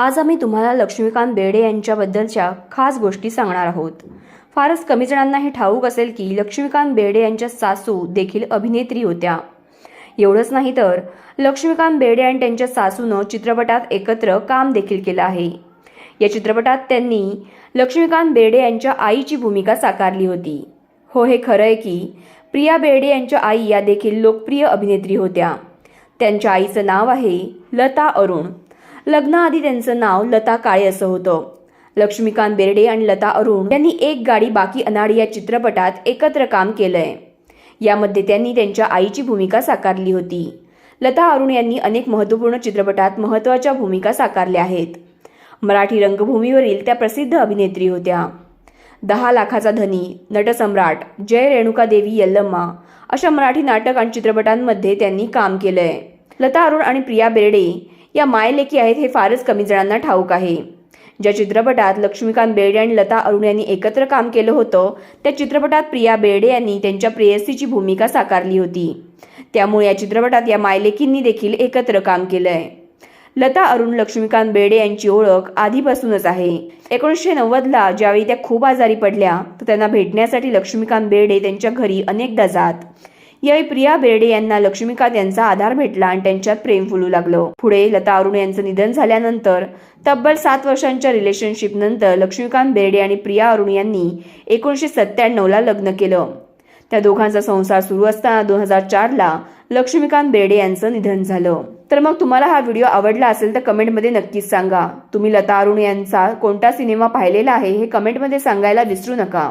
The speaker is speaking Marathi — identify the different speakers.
Speaker 1: आज आम्ही तुम्हाला लक्ष्मीकांत बेडे यांच्याबद्दलच्या खास गोष्टी सांगणार आहोत. फारच कमी जणांना हे ठाऊक असेल की लक्ष्मीकांत बेडे यांच्या सासू देखील अभिनेत्री होत्या. एवढंच नाही तर लक्ष्मीकांत बेडे आणि त्यांच्या सासूनं चित्रपटात एकत्र काम देखील केलं आहे. या चित्रपटात त्यांनी लक्ष्मीकांत बेडे यांच्या आईची भूमिका साकारली होती. हो हे खरं आहे की प्रिया बेर्डे यांच्या आई या देखील लोकप्रिय अभिनेत्री होत्या. त्यांच्या आईचं नाव आहे लता अरुण. लग्नाआधी त्यांचं नाव लता काळे असं होतं. लक्ष्मीकांत बेर्डे आणि लता अरुण यांनी एक गाडी बाकी अनाडी या चित्रपटात एकत्र काम केलंय. यामध्ये त्यांनी त्यांच्या आईची भूमिका साकारली होती. लता अरुण यांनी अनेक महत्त्वपूर्ण चित्रपटात महत्त्वाच्या भूमिका साकारल्या आहेत. मराठी रंगभूमीवरील त्या प्रसिद्ध अभिनेत्री होत्या. दहा लाखाचा धनी नटसम्राट जय रेणुका देवी यल्लम्मा अशा मराठी नाटक आणि चित्रपटांमध्ये त्यांनी काम केलंय. लता अरुण आणि प्रिया बेर्डे या मायलेकी आहेत हे फारच कमी जणांना ठाऊक आहे. ज्या चित्रपटात लक्ष्मीकांत बेर्डे आणि लता अरुण यांनी एकत्र काम केलं होतं त्या चित्रपटात प्रिया बेर्डे यांनी त्यांच्या प्रेयसीची भूमिका साकारली होती. त्यामुळे या चित्रपटात या मायलेकींनी देखील एकत्र काम केलं आहे लता अरुण लक्ष्मीकांत बेर्डे यांची ओळख आधीपासूनच आहे. एकोणीसशे नव्वदला ज्यावेळी त्या खूप आजारी पडल्या तर त्यांना भेटण्यासाठी लक्ष्मीकांत बेर्डे त्यांच्या घरी अनेकदा जात. यावेळी प्रिया बेर्डे यांना लक्ष्मीकांत यांचा आधार भेटला आणि त्यांच्यात प्रेम फुलू लागलं. पुढे लता अरुण यांचं निधन झाल्यानंतर तब्बल सात वर्षांच्या रिलेशनशिप नंतर लक्ष्मीकांत बेर्डे आणि प्रिया अरुण यांनी एकोणीसशे सत्त्याण्णवला लग्न केलं. त्या दोघांचा संसार सुरू असताना दोन हजार चारला लक्ष्मीकांत बेर्डे यांचं निधन झालं. तर मग तुम्हाला हा व्हिडिओ आवडला असेल तर कमेंटमध्ये नक्कीच सांगा. तुम्ही लता अरुण यांचा कोणता सिनेमा पाहिलेला आहे हे कमेंटमध्ये सांगायला विसरू नका.